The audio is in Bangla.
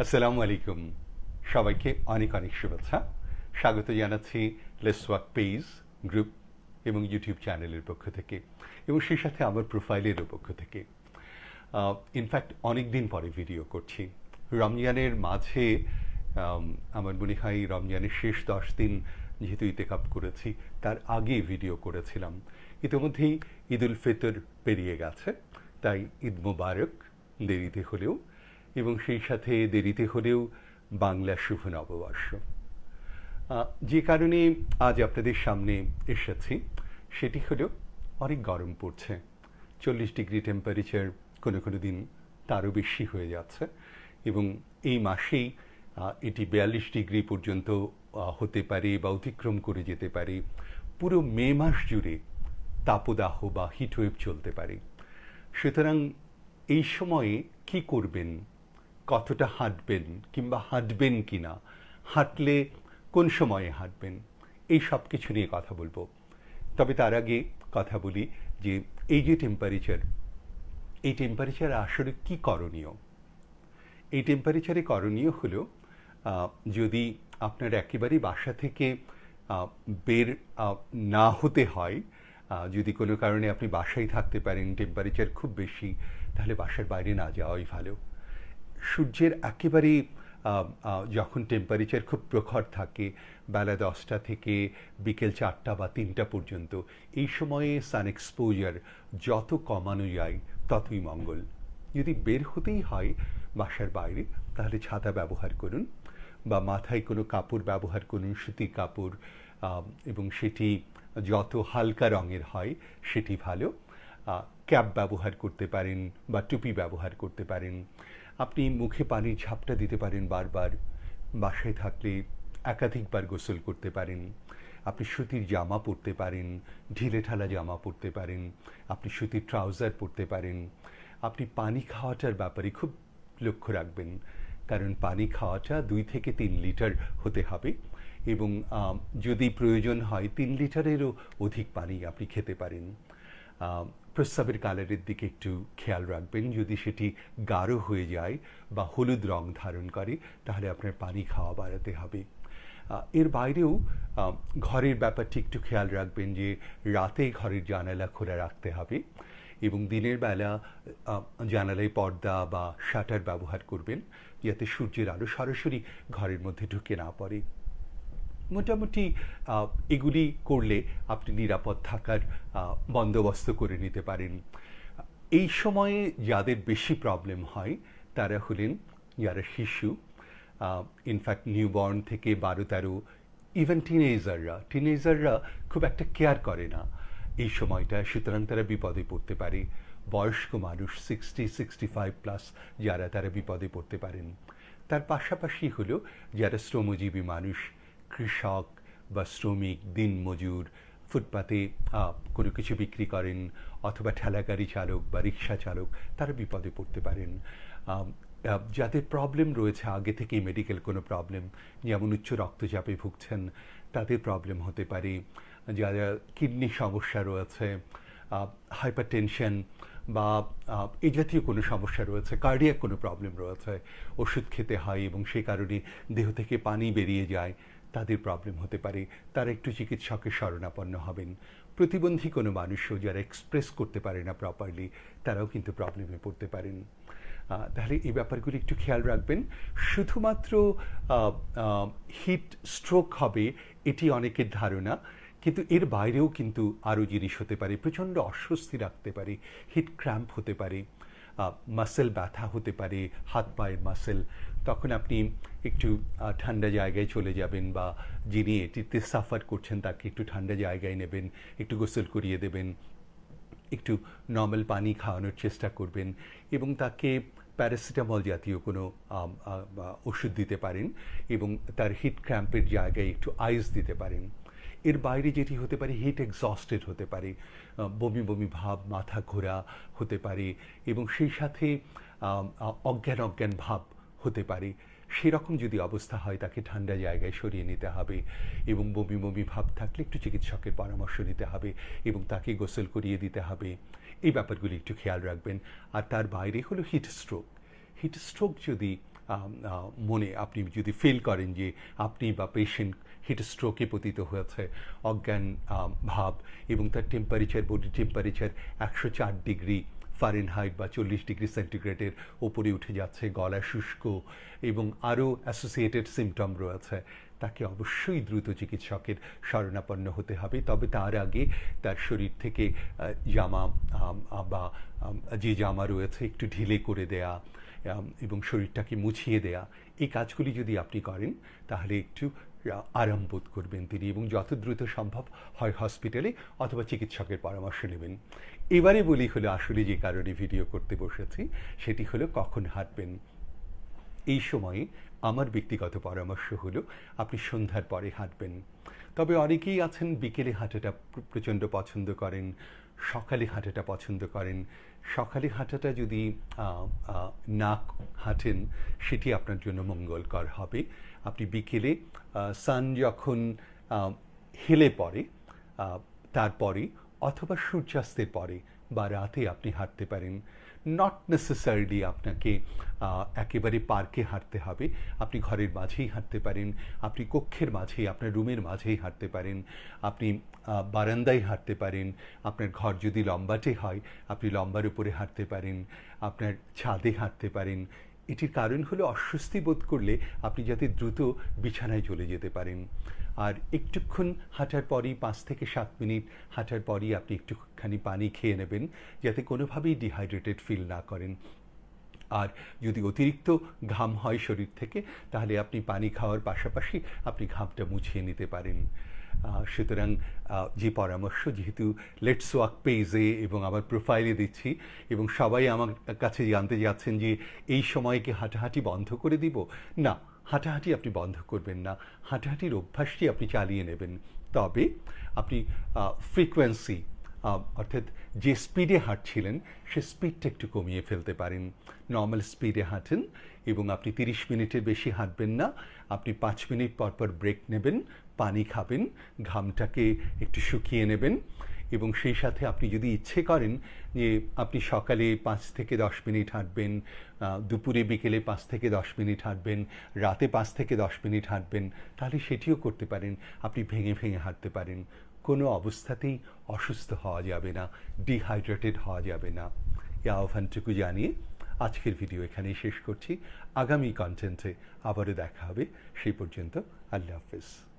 আসসালামু আলাইকুম। সবাইকে অনেক অনেক শুভেচ্ছা। স্বাগত জানাচ্ছি লেসওয়াক পেজ গ্রুপ এবং ইউটিউব চ্যানেলের পক্ষ থেকে এবং সেই সাথে আমার প্রোফাইলেরও পক্ষ থেকে। ইনফ্যাক্ট অনেক দিন পরে ভিডিও করছি। রমজানের মাঝে আমার মনে হয় রমজানের শেষ দশ দিন যেহেতু ইতেকাপ করেছি, তার আগে ভিডিও করেছিলাম। ইতিমধ্যেই ঈদ উল ফিতর পেরিয়ে গেছে, তাই ঈদ মোবারক দেরিতে হলেও এবং সেই সাথে দেরিতে হলেও বাংলা শুভ নববর্ষ। যে কারণে আজ আপনাদের সামনে এসেছি, সেটি হলো অনেক গরম পড়ছে। চল্লিশ ডিগ্রি টেম্পারেচার কোনো কোনো দিন তারও বেশি হয়ে যাচ্ছে এবং এই মাসেই এটি বিয়াল্লিশ ডিগ্রি পর্যন্ত হতে পারে বা অতিক্রম করে যেতে পারে। পুরো মে মাস জুড়ে তাপদাহ বা হিটওয়েভ চলতে পারে। সুতরাং এই সময়ে কি করবেন কতটা হাঁটবেন কিংবা হাঁটবেন কি না হাঁটলে কোন সময়ে হাঁটবেন, এই সব কিছু নিয়ে কথা বলব। তবে তার আগে কথা বলি যে এই যে টেম্পারেচার এই টেম্পারেচার আসলে কি করণীয়? এই টেম্পারেচারে করণীয় হলো যদি আপনার একেবারেই বাসা থেকে বের না হতে হয় যদি কোনো কারণে আপনি বাসায় থাকতে পারেন টেম্পারেচার খুব বেশি, তাহলে বাসার বাইরে না যাওয়াই ভালো। সূর্যের আহ, যখন টেম্পারেচার খুব প্রখর থাকে বেলা দশটা থেকে বিকেল চারটা বা তিনটা পর্যন্ত এই সময়ে সান এক্সপোজার যত কমানো যায় ততই মঙ্গল। যদি বের হতেই হয় বাসার বাইরে তাহলে ছাতা ব্যবহার করুন বা মাথায় কোনো কাপড় ব্যবহার করুন সুতির কাপড় এবং সেটি যত হালকা রঙের হয় সেটি ভালো। ক্যাপ ব্যবহার করতে পারেন বা টুপি ব্যবহার করতে পারেন। আপনি মুখে পানির ঝাপটা দিতে পারেন বারবার। বাসায় থাকলে একাধিকবার গোসল করতে পারেন। আপনি সুতির জামা পরতে পারেন, ঢিলে ঢালা জামা পরতে পারেন, আপনি সুতির ট্রাউজার পরতে পারেন। আপনি পানি খাওয়াটার ব্যাপারে খুব লক্ষ্য রাখবেন, কারণ পানি খাওয়াটা দুই থেকে তিন লিটার হতে হবে এবং যদি প্রয়োজন হয় তিন লিটারেরও অধিক পানি আপনি খেতে পারেন। প্রস্রাবের কালারের দিকে একটু খেয়াল রাখবেন। যদি সেটি গাঢ় হয়ে যায় বা হলুদ রং ধারণ করে, তাহলে আপনার পানি খাওয়া বাড়াতে হবে। এর বাইরেও ঘরের ব্যাপারটি একটু খেয়াল রাখবেন যে রাতে ঘরের জানালা খোলা রাখতে হবে এবং দিনের বেলা জানালায় পর্দা বা শাটার ব্যবহার করবেন, যাতে সূর্যের আলো সরাসরি ঘরের মধ্যে ঢুকে না পড়ে। মোটামুটি এগুলি করলে আপনি নিরাপদ থাকার বন্দোবস্ত করে নিতে পারেন। এই সময়ে যাদের বেশি প্রবলেম হয়, তারা হলেন যারা শিশু ইনফ্যাক্ট নিউবর্ন থেকে বারো, তেরো ইভেন টিনেজাররা টিনেজাররা খুব একটা কেয়ার করে না এই সময়টা, সুতরাং তারা বিপদে পড়তে পারে। বয়স্ক মানুষ সিক্সটি সিক্সটি ফাইভ প্লাস যারা, তারা বিপদে পড়তে পারেন। তার পাশাপাশি হলো যারা শ্রমজীবী মানুষ কৃষক বা শ্রমিক দিনমজুর ফুটপাতে কোনো কিছু বিক্রি করেন অথবা ঠেলাগাড়ি চালক বা রিক্সা চালক, তারা বিপদে পড়তে পারেন। যাদের প্রবলেম রয়েছে, আগে থেকেই মেডিকেল কোনো প্রবলেম যেমন উচ্চ রক্তচাপে ভুগছেন, তাদের প্রবলেম হতে পারে। যারা কিডনি সমস্যা রয়েছে হাইপার টেনশন বা এই জাতীয় কোনো সমস্যা রয়েছে কার্ডিয়াক কোনো প্রবলেম রয়েছে, ওষুধ খেতে হয় এবং সেই কারণে দেহ থেকে পানি বেরিয়ে যায় তাদের প্রবলেম হতে পারে। তারা একটু চিকিৎসকের শরণাপন্ন হবেন। প্রতিবন্ধী কোনো মানুষও যারা এক্সপ্রেস করতে পারে না প্রপারলি তারাও কিন্তু প্রবলেমে পড়তে পারেন। তাহলে এই ব্যাপারগুলি একটু খেয়াল রাখবেন। শুধুমাত্র হিট স্ট্রোক হবে এটি অনেকের ধারণা, কিন্তু এর বাইরেও কিন্তু আরও জিনিস হতে পারে, প্রচণ্ড অস্বস্তি রাখতে পারে হিট ক্র্যাম্প হতে পারে। মাসেল ব্যথা হতে পারে, হাত পায়ের মাসেল তখন আপনি একটু ঠান্ডা জায়গায় চলে যাবেন বা যিনি এটিতে সাফার করছেন তাকে একটু ঠান্ডা জায়গায় নেবেন, একটু গোসল করিয়ে দেবেন, একটু নর্মাল পানি খাওয়ানোর চেষ্টা করবেন এবং তাকে প্যারাসিটামল জাতীয় কোনো ওষুধ দিতে পারেন এবং তার হিট ক্র্যাম্পের জায়গায় একটু আইস দিতে পারেন। এর বাইরে যেটি হতে পারে হিট এক্সস্টেড হতে পারে বমি বমি ভাব, মাথা ঘোরা হতে পারে এবং সেই সাথে অজ্ঞান অজ্ঞান ভাব হতে পারে। সেরকম যদি অবস্থা হয় তাকে ঠান্ডা জায়গায় সরিয়ে নিতে হবে এবং বমি বমি ভাব থাকলে একটু চিকিৎসকের পরামর্শ নিতে হবে এবং তাকে গোসল করিয়ে দিতে হবে। এই ব্যাপারগুলি একটু খেয়াল রাখবেন। আর তার বাইরে হলো হিট স্ট্রোক হিট স্ট্রোক যদি মনে আপনি যদি ফিল করেন যে আপনি বা পেশেন্ট হিট স্ট্রোকে পতিত হয়েছে, অজ্ঞান ভাব এবং তার টেম্পারেচার বডি টেম্পারেচার একশো চার ডিগ্রি ফারেনহাইট বা চল্লিশ ডিগ্রি সেন্টিগ্রেডের ওপরে উঠে যাচ্ছে গলা শুষ্ক এবং আরও অ্যাসোসিয়েটেড সিমটম রয়েছে। তাকে অবশ্যই দ্রুত চিকিৎসকের শরণাপন্ন হতে হবে। তবে তার আগে তার শরীর থেকে জামা বা যে জামা রয়েছে একটু ঢিলে করে দেয়া এবং শরীরটাকে মুছিয়ে দেয়া, এই কাজগুলি যদি আপনি করেন, তাহলে একটু আরাম বোধ করবেন তিনি এবং যত দ্রুত সম্ভব হয় হসপিটালে অথবা চিকিৎসকের পরামর্শ নেবেন। এবারে বলি হলো আসলে যে কারণে ভিডিও করতে বসেছি, সেটি হলো কখন হাঁটবেন। এই সময়ে আমার ব্যক্তিগত পরামর্শ হলো, আপনি সন্ধ্যার পরে হাঁটবেন। তবে অনেকেই আছেন, বিকেলে হাঁটাটা প্রচণ্ড পছন্দ করেন, সকালে হাঁটাটা পছন্দ করেন। সকালে হাঁটাটা যদি না হাঁটেন, সেটি আপনার জন্য মঙ্গলকর হবে। আপনি বিকেলে সান যখন হেলে পড়ে তারপরে অথবা সূর্যাস্তের পরে বা রাতে আপনি হাঁটতে পারেন। নট নেসেসারিলি আপনাকে একেবারে পার্কে হাঁটতে হবে। আপনি ঘরের মাঝেই হাঁটতে পারেন, আপনি কক্ষের মাঝেই, আপনার রুমের মাঝেই হাঁটতে পারেন, আপনি বারান্দায় হাঁটতে পারেন, আপনার ঘর যদি লম্বাটে হয়, আপনি লম্বার উপরে হাঁটতে পারেন, আপনার ছাদে হাঁটতে পারেন। এটির কারণ হলো অস্বস্তি বোধ করলে আপনি যাতে দ্রুত বিছানায় চলে যেতে পারেন। আর একটুক্ষণ হাঁটার পরই পাঁচ থেকে সাত মিনিট হাঁটার পরই আপনি একটুখানি পানি খেয়ে নেবেন, যাতে কোনোভাবেই ডিহাইড্রেটেড ফিল না করেন। আর যদি অতিরিক্ত ঘাম হয় শরীর থেকে, তাহলে আপনি পানি খাওয়ার পাশাপাশি আপনি ঘামটা মুছিয়ে নিতে পারেন। সুতরাং যে পরামর্শ, যেহেতু লেটস ওয়াক পেজে এবং আমার প্রোফাইলে দিচ্ছি, এবং সবাই আমার কাছে জানতে যাচ্ছেন যে এই সময়কে হাঁটাহাঁটি বন্ধ করে দিব? না। হাঁটাহাঁটি আপনি বন্ধ করবেন না। হাঁটাহাঁটির অভ্যাসটি আপনি চালিয়ে নেবেন। তবে আপনি ফ্রিকোয়েন্সি অর্থাৎ যে স্পিডে হাঁটছিলেন, সে স্পিডটা একটু কমিয়ে ফেলতে পারেন। নর্মাল স্পিডে হাঁটেন এবং আপনি তিরিশ মিনিটের বেশি হাঁটবেন না। আপনি পাঁচ মিনিট পর পর ব্রেক নেবেন, পানি খাবেন, ঘামটাকে একটু শুকিয়ে নেবেন। এবং সেই সাথে আপনি যদি ইচ্ছে করেন যে আপনি সকালে পাঁচ থেকে দশ মিনিট হাঁটবেন দুপুরে, বিকেলে পাঁচ থেকে দশ মিনিট হাঁটবেন, রাতে পাঁচ থেকে দশ মিনিট হাঁটবেন, তাহলে সেটিও করতে পারেন। আপনি ভেঙে ভেঙে হাঁটতে পারেন। কোনো অবস্থাতেই অসুস্থ হওয়া যাবে না ডিহাইড্রেটেড হওয়া যাবে না। এই আহ্বানটুকু জানিয়ে আজকের ভিডিও এখানেই শেষ করছি। আগামী কন্টেন্টে আবারও দেখা হবে। সেই পর্যন্ত আল্লাহ হাফিজ।